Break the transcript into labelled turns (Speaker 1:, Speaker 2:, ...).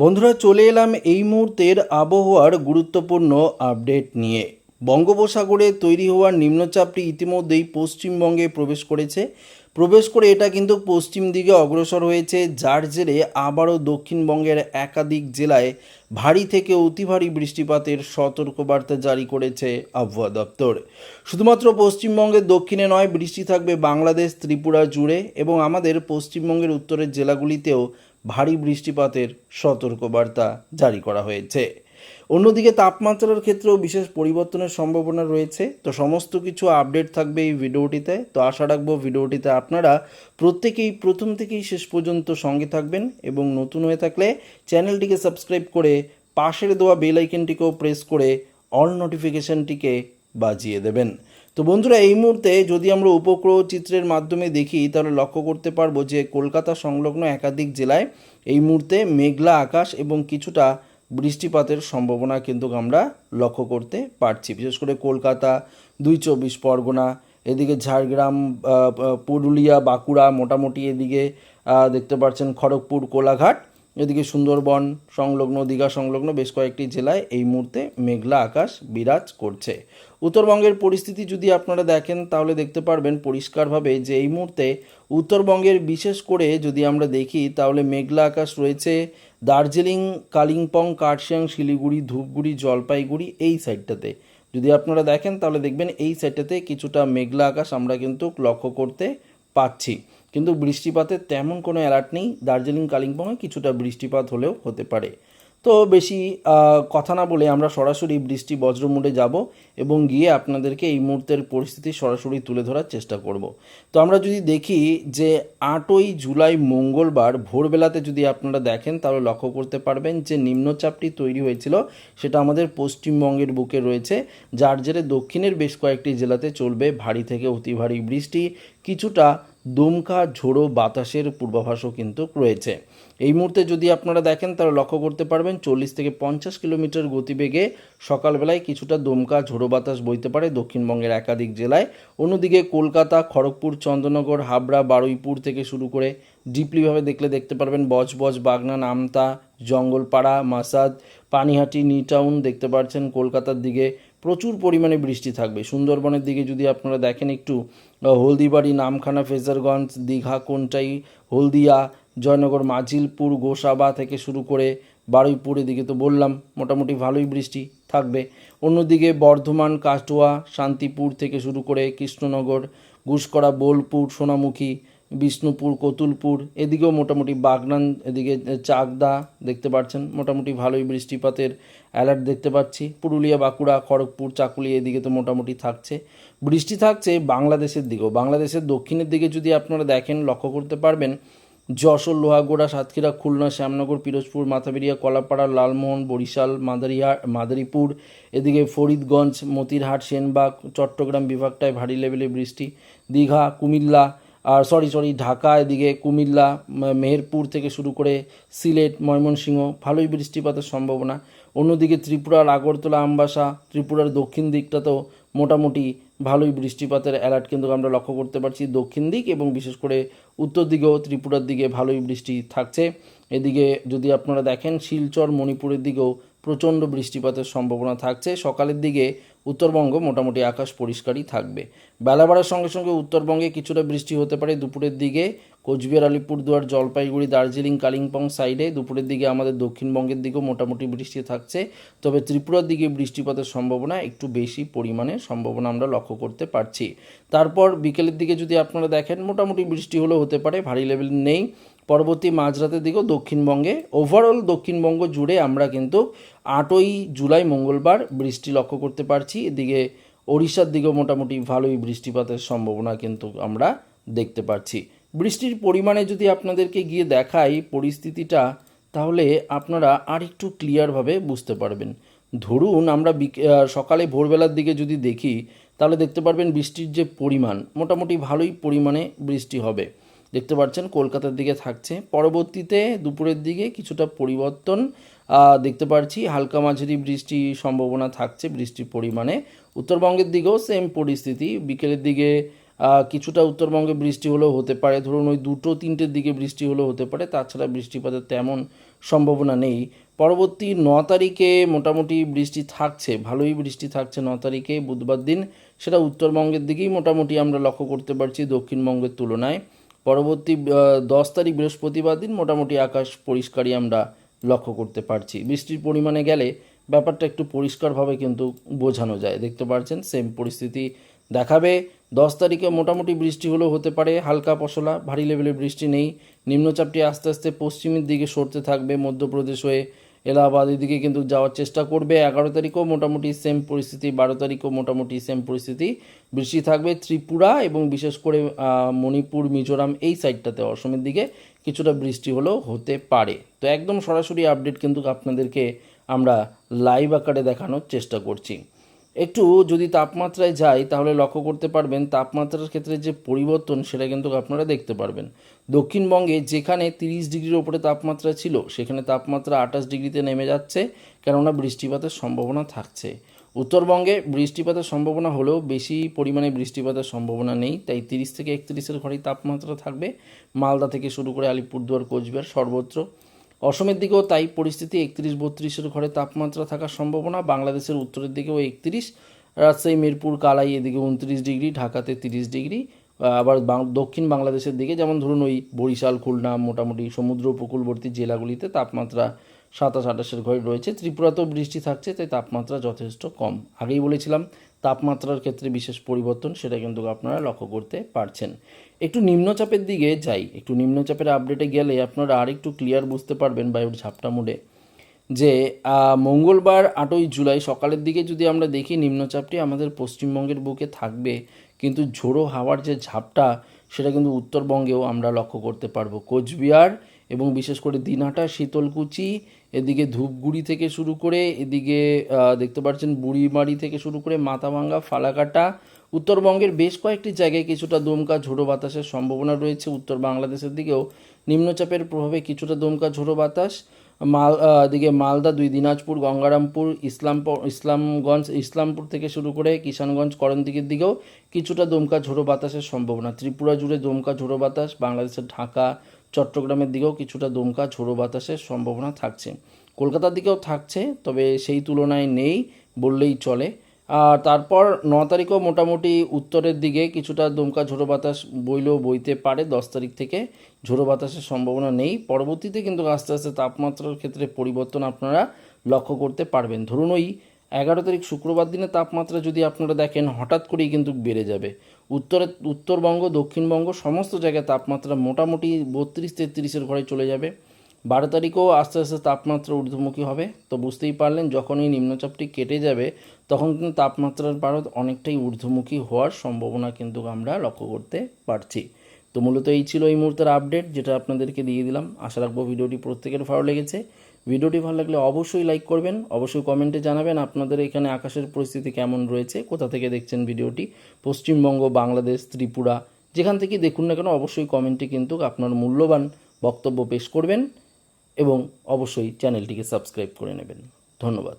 Speaker 1: বন্ধুরা, চলে এলাম এই মুহূর্তের আবহাওয়ার গুরুত্বপূর্ণ আপডেট নিয়ে। বঙ্গোপসাগরে তৈরি হওয়ার নিম্নচাপটি ইতিমধ্যেই পশ্চিমবঙ্গে প্রবেশ করেছে। প্রবেশ করে এটা কিন্তু পশ্চিম দিকে অগ্রসর হয়েছে, যার জেরে আবারও দক্ষিণবঙ্গের একাধিক জেলায় ভারী থেকে অতি ভারী বৃষ্টিপাতের সতর্কবার্তা জারি করেছে আবহাওয়া দপ্তর। শুধুমাত্র পশ্চিমবঙ্গের দক্ষিণে নয়, বৃষ্টি থাকবে বাংলাদেশ, ত্রিপুরা জুড়ে এবং আমাদের পশ্চিমবঙ্গের উত্তরের জেলাগুলিতেও ভারী বৃষ্টিপাতের সতর্কবার্তা জারি করা হয়েছে। অন্যদিকে তাপমাত্রার ক্ষেত্রেও বিশেষ পরিবর্তনের সম্ভাবনা রয়েছে। তো সমস্ত কিছু আপডেট থাকবে এই ভিডিওটিতে। তো আশা রাখব ভিডিওটিতে আপনারা প্রত্যেকেই প্রথম থেকেই শেষ পর্যন্ত সঙ্গে থাকবেন এবং নতুন হয়ে থাকলে চ্যানেলটিকে সাবস্ক্রাইব করে পাশের দেওয়া বেল আইকনটিকেও প্রেস করে অল নোটিফিকেশনটিকে বাজিয়ে দেবেন। তো বন্ধুরা, এই মুহূর্তে যদি আমরা উপগ্রহ চিত্রের মাধ্যমে দেখি, তাহলে লক্ষ্য করতে পারব যে কলকাতা সংলগ্ন একাধিক জেলায় এই মুহূর্তে মেঘলা আকাশ এবং কিছুটা বৃষ্টিপাতের সম্ভাবনা কিন্তু আমরা লক্ষ্য করতে পারছি। বিশেষ করে কলকাতা, দুই চব্বিশ পরগনা, এদিকে ঝাড়গ্রাম পুরুলিয়া, বাঁকুড়া, মোটামুটি এদিকে দেখতে পাচ্ছেন খড়গপুর, কোলাঘাট। এদিকে সুন্দরবন সংলগ্ন, দীঘা সংলগ্ন বেশ কয়েকটি জেলায় এই মুহূর্তে মেঘলা আকাশ বিরাজ করছে। উত্তরবঙ্গের পরিস্থিতি যদি আপনারা দেখেন, তাহলে দেখতে পারবেন পরিষ্কারভাবে যে এই মুহূর্তে উত্তরবঙ্গের বিশেষ করে যদি আমরা দেখি, তাহলে মেঘলা আকাশ রয়েছে। দার্জিলিং, কালিম্পং, কার্শিয়াং, শিলিগুড়ি, ধূপগুড়ি, জলপাইগুড়ি এই সাইডটাতে। যদি আপনারা দেখেন, তাহলে দেখবেন এই সাইডটাতে কিছুটা মেঘলা আকাশ আমরা কিন্তু লক্ষ্য করতে পাচ্ছি। কিন্তু বৃষ্টিপাতের তেমন কোনো অ্যালার্ট নেই। দার্জিলিং, কালিম্পংয়ে কিছুটা বৃষ্টিপাত হলেও হতে পারে। তো বেশি কথা না বলে আমরা সরাসরি বৃষ্টি বজ্রমুডে যাব এবং গিয়ে আপনাদেরকে এই মুহূর্তের পরিস্থিতি সরাসরি তুলে ধরার চেষ্টা করব। তো আমরা যদি দেখি যে আটই জুলাই মঙ্গলবার ভোরবেলাতে যদি আপনারা দেখেন, তাহলে লক্ষ্য করতে পারবেন যে নিম্নচাপটি তৈরি হয়েছিল, সেটা আমাদের পশ্চিমবঙ্গের বুকে রয়েছে, যার জেরে দক্ষিণের বেশ কয়েকটি জেলাতে চলবে ভারী থেকে অতি ভারী বৃষ্টি। কিছুটা দমকা, ঝোড়ো বাতাসের পূর্বাভাসও কিন্তু রয়েছে। এই মুহূর্তে যদি আপনারা দেখেন, তাহলে লক্ষ্য করতে পারবেন চল্লিশ থেকে পঞ্চাশ কিলোমিটার গতিবেগে সকালবেলায় কিছুটা দমকা, ঝোড়ো বাতাস বইতে পারে দক্ষিণবঙ্গের একাধিক জেলায়। অন্যদিকে কলকাতা, খড়গপুর, চন্দ্রনগর, হাবড়া, বারুইপুর থেকে শুরু করে ডিপলিভাবে দেখলে দেখতে পারবেন বজবজ বাগনা নামতা জঙ্গলপাড়া, মাসাদ, পানিহাটি নিউটাউন দেখতে পাচ্ছেন কলকাতার দিকে প্রচুর পরিমাণে বৃষ্টি থাকবে। সুন্দরবনের দিকে যদি আপনারা দেখেন একটু হলদিবাড়ি, নামখানা, ফেজারগঞ্জ, দীঘা, কোনটাই, হলদিয়া, জয়নগর, মাজিলপুর, গোসাবা থেকে শুরু করে বারুইপুর এদিকে তো বললাম, মোটামুটি ভালোই বৃষ্টি থাকবে। অন্যদিকে বর্ধমান, কাটোয়া, শান্তিপুর থেকে শুরু করে কৃষ্ণনগর ঘুষকরা বোলপুর, সোনামুখী বিষ্ণুপুর, কতুলপুর, এদিকেও মোটামুটি বাগনান, এদিকে চাকদা দেখতে পাচ্ছেন। মোটামুটি ভালোই বৃষ্টিপাতের অ্যালার্ট দেখতে পাচ্ছি। পুরুলিয়া, বাঁকুড়া, খড়গপুর চাকুলি এদিকে তো মোটামুটি থাকছে। বৃষ্টি থাকছে বাংলাদেশের দিকেও। বাংলাদেশের দক্ষিণের দিকে যদি আপনারা দেখেন, লক্ষ্য করতে পারবেন, যশোর, লোহাগোড়া, সাতক্ষীরা, খুলনা, শ্যামনগর, পিরোজপুর, মাথাবেরিয়া, কলাপাড়া, লালমোহন, বরিশাল মাদারিহাট মাদারীপুর, এদিকে ফরিদগঞ্জ, মতিরহাট, সেনবাগ, চট্টগ্রাম বিভাগটায় ভারী লেভেলে বৃষ্টি। দীঘা, কুমিল্লা আর সরি সরি ঢাকা, এদিকে কুমিল্লা মেহেরপুর থেকে শুরু করে সিলেট, ময়মনসিংহ, ভালোই বৃষ্টিপাতের সম্ভাবনা। অন্যদিকে ত্রিপুরার আগরতলা, আমবাসা, ত্রিপুরার দক্ষিণ দিকটাতেও মোটামুটি ভালোই বৃষ্টিপাতের অ্যালার্ট কিন্তু আমরা লক্ষ্য করতে পারছি। দক্ষিণ দিক এবং বিশেষ করে উত্তর দিকেও ত্রিপুরার দিকে ভালোই বৃষ্টি থাকছে। এদিকে যদি আপনারা দেখেন, শিলচর, মণিপুরের দিকেও প্রচণ্ড বৃষ্টিপাতের সম্ভাবনা থাকছে। সকালের দিকে উত্তরবঙ্গ মোটামুটি আকাশ পরিষ্কারই থাকবে। বেলা বাড়ার সঙ্গে সঙ্গে উত্তরবঙ্গে কিছুটা বৃষ্টি হতে পারে। দুপুরের দিকে কোচবিহার, আলিপুরদুয়ার, জলপাইগুড়ি, দার্জিলিং, কালিম্পং সাইডে দুপুরের দিকে আমাদের দক্ষিণবঙ্গের দিকেও মোটামুটি বৃষ্টি থাকছে। তবে ত্রিপুরার দিকে বৃষ্টিপাতের সম্ভাবনা একটু বেশি পরিমাণে সম্ভাবনা আমরা লক্ষ্য করতে পারছি। তারপর বিকেলের দিকে যদি আপনারা দেখেন, মোটামুটি বৃষ্টি হলেও হতে পারে, ভারী লেভেল নেই। পরবর্তী মাঝরাতের দিকেও দক্ষিণবঙ্গে ওভারঅল দক্ষিণবঙ্গ জুড়ে আমরা কিন্তু আটই জুলাই মঙ্গলবার বৃষ্টি লক্ষ্য করতে পারছি। এদিকে ওড়িশার দিকেও মোটামুটি ভালোই বৃষ্টিপাতের সম্ভাবনা কিন্তু আমরা দেখতে পাচ্ছি বৃষ্টির পরিমাণে যদি আপনাদেরকে গিয়ে দেখাই পরিস্থিতিটা, তাহলে আপনারা আর একটু ক্লিয়ারভাবে বুঝতে পারবেন। ধরুন আমরা সকালে ভোরবেলার দিকে যদি দেখি, তাহলে দেখতে পারবেন বৃষ্টির যে পরিমাণ, মোটামুটি ভালোই পরিমাণে বৃষ্টি হবে। দেখতে পাচ্ছেন কলকাতার দিকে থাকছে। পরবর্তীতে দুপুরের দিকে কিছুটা পরিবর্তন দেখতে পাচ্ছি হালকা মাঝারি বৃষ্টি সম্ভাবনা থাকছে বৃষ্টির পরিমাণে। উত্তরবঙ্গের দিকেও সেম পরিস্থিতি। বিকেলের দিকে কিছুটা উত্তরবঙ্গে বৃষ্টি হলেও হতে পারে। ধরুন ওই দুটো তিনটের দিকে বৃষ্টি হলেও হতে পারে, তাছাড়া বৃষ্টিপাতের তেমন সম্ভাবনা নেই। পরবর্তী ন তারিখে মোটামুটি বৃষ্টি থাকছে, ভালোই বৃষ্টি থাকছে ন তারিখে, বুধবার দিন। সেটা উত্তরবঙ্গের দিকেই মোটামুটি আমরা লক্ষ্য করতে পারছি দক্ষিণবঙ্গের তুলনায়। পরবর্তী দশ তারিখ বৃহস্পতিবার দিন মোটামুটি আকাশ পরিষ্কারই আমরা লক্ষ্য করতে পারছি। বৃষ্টির পরিমাণে গেলে ব্যাপারটা একটু পরিষ্কারভাবে কিন্তু বোঝানো যায়। দেখতে পাচ্ছেন সেম পরিস্থিতি দেখাবে। দশ তারিখে মোটামুটি বৃষ্টি হলেও হতে পারে, হালকা পশলা, ভারী লেভেলের বৃষ্টি নেই। নিম্নচাপটি আস্তে আস্তে পশ্চিমের দিকে সরতে থাকবে, মধ্যপ্রদেশ হয়ে এলাহাবাদ এদিকে কিন্তু যাওয়ার চেষ্টা করবে। এগারো তারিখও মোটামুটি সেম পরিস্থিতি, বারো তারিখও মোটামুটি সেম পরিস্থিতি। বৃষ্টি থাকবে ত্রিপুরা এবং বিশেষ করে মণিপুর, মিজোরাম এই সাইডটাতে অসমের দিকে কিছুটা বৃষ্টি হলেও হতে পারে। তো একদম সরাসরি আপডেট কিন্তু আপনাদেরকে আমরা লাইভ আকারে দেখানোর চেষ্টা করছি। একটু যদি তাপমাত্রায় যাই, তাহলে লক্ষ্য করতে পারবেন তাপমাত্রার ক্ষেত্রে যে পরিবর্তন, সেটা কিন্তু আপনারা দেখতে পারবেন। দক্ষিণবঙ্গে যেখানে তিরিশ ডিগ্রির ওপরে তাপমাত্রা ছিল, সেখানে তাপমাত্রা আঠাশ ডিগ্রিতে নেমে যাচ্ছে, কেননা বৃষ্টিপাতের সম্ভাবনা থাকছে। উত্তরবঙ্গে বৃষ্টিপাতের সম্ভাবনা হলেও বেশি পরিমাণে বৃষ্টিপাতের সম্ভাবনা নেই, তাই তিরিশ থেকে একত্রিশের ঘরেই তাপমাত্রা থাকবে। মালদা থেকে শুরু করে আলিপুরদুয়ার, কোচবিহার সর্বত্র অসমের দিকেও তাই পরিস্থিতি। একত্রিশ, বত্রিশের ঘরে তাপমাত্রা থাকার সম্ভাবনা। বাংলাদেশের উত্তরের দিকেও একত্রিশ। রাজশাহী, মিরপুর, কালাই এদিকে উনত্রিশ ডিগ্রি, ঢাকাতে তিরিশ ডিগ্রি। আবার দক্ষিণ বাংলাদেশের দিকে যেমন ধরুন ওই বরিশাল, খুলনা, মোটামুটি সমুদ্র উপকূলবর্তী জেলাগুলিতে তাপমাত্রা সাতাশ, আঠাশের ঘরে রয়েছে। ত্রিপুরাতেও বৃষ্টি থাকছে, তাই তাপমাত্রা যথেষ্ট কম। আগেই বলেছিলাম তাপমাত্রার ক্ষেত্রে বিশেষ পরিবর্তন সেটা কিন্তু আপনারা লক্ষ্য করতে পারছেন। একটু নিম্নচাপের দিকে যাই। একটু নিম্নচাপের আপডেটে গেলে আপনারা আরেকটু ক্লিয়ার বুঝতে পারবেন বায়ুর ঝাপটা মোডে যে মঙ্গলবার আটই জুলাই সকালের দিকে যদি আমরা দেখি নিম্নচাপটি আমাদের পশ্চিমবঙ্গের বুকে থাকবে, কিন্তু ঝোড়ো হাওয়ার যে ঝাপটা সেটা কিন্তু উত্তরবঙ্গেও আমরা লক্ষ্য করতে পারব। কোচবিহার এবং বিশেষ করে দিনহাটা শীতলকুচি এদিকে ধূপগুড়ি থেকে শুরু করে এদিকে দেখতে পাচ্ছেন বুড়িমারি থেকে শুরু করে মাথাভাঙ্গা ফালাকাটা উত্তরবঙ্গের বেশ কয়েকটি জায়গায় কিছুটা দমকা ঝোড়ো বাতাসের সম্ভাবনা রয়েছে। উত্তর বাংলাদেশের দিকেও নিম্নচাপের প্রভাবে কিছুটা দমকা ঝোড়ো বাতাস। মাল আহ, দিকে মালদা দুই দিনাজপুর গঙ্গারামপুর ইসলাম ইসলামগঞ্জ ইসলামপুর থেকে শুরু করে কিষানগঞ্জ করণদিকের দিকেও কিছুটা দমকা ঝোড়ো বাতাসের সম্ভাবনা। ত্রিপুরা জুড়ে দমকা ঝোড়ো বাতাস বাংলাদেশের ঢাকা চট্টগ্রামের দিকেও কিছুটা দমকা, ঝোড়ো বাতাসের সম্ভাবনা থাকছে। কলকাতার দিকেও থাকছে, তবে সেই তুলনায় নেই বললেই চলে। আর তারপর ন তারিখও মোটামুটি উত্তরের দিকে কিছুটা দমকা, ঝোড়ো বাতাস বইলেও বইতে পারে। দশ তারিখ থেকে ঝোড়ো বাতাসের সম্ভাবনা নেই। পরবর্তীতে কিন্তু আস্তে আস্তে তাপমাত্রার ক্ষেত্রে পরিবর্তন আপনারা লক্ষ্য করতে পারবেন। ধরুন ওই এগারো তারিখ শুক্রবার দিনে তাপমাত্রা যদি আপনারা দেখেন, হঠাৎ করেই কিন্তু বেড়ে যাবে। উত্তরে, উত্তরবঙ্গ, দক্ষিণবঙ্গ সমস্ত জায়গায় তাপমাত্রা মোটামুটি বত্রিশ তেত্রিশের ঘরে চলে যাবে। বারো তারিখেও আস্তে আস্তে তাপমাত্রা ঊর্ধ্বমুখী হবে। তো বুঝতেই পারলেন যখন এই নিম্নচাপটি কেটে যাবে, তখন কিন্তু তাপমাত্রার পারদ অনেকটাই ঊর্ধ্বমুখী হওয়ার সম্ভাবনা কিন্তু আমরা লক্ষ্য করতে পারছি। তো মূলত এই ছিল এই মুহূর্তের আপডেট, যেটা আপনাদেরকে দিয়ে দিলাম। আশা রাখব ভিডিওটি প্রত্যেকের ভালো লেগেছে। ভিডিওটি ভালো লাগলে অবশ্যই লাইক করবেন, অবশ্যই কমেন্টে জানাবেন আপনাদের এখানে আকাশের পরিস্থিতি কেমন রয়েছে, কোথা থেকে দেখছেন ভিডিওটি, পশ্চিমবঙ্গ, বাংলাদেশ, ত্রিপুরা, যেখান থেকে দেখুন না কেন অবশ্যই কমেন্টে কিন্তু আপনার মূল্যবান বক্তব্য পেশ করবেন এবং অবশ্যই চ্যানেলটিকে সাবস্ক্রাইব করে নেবেন। ধন্যবাদ।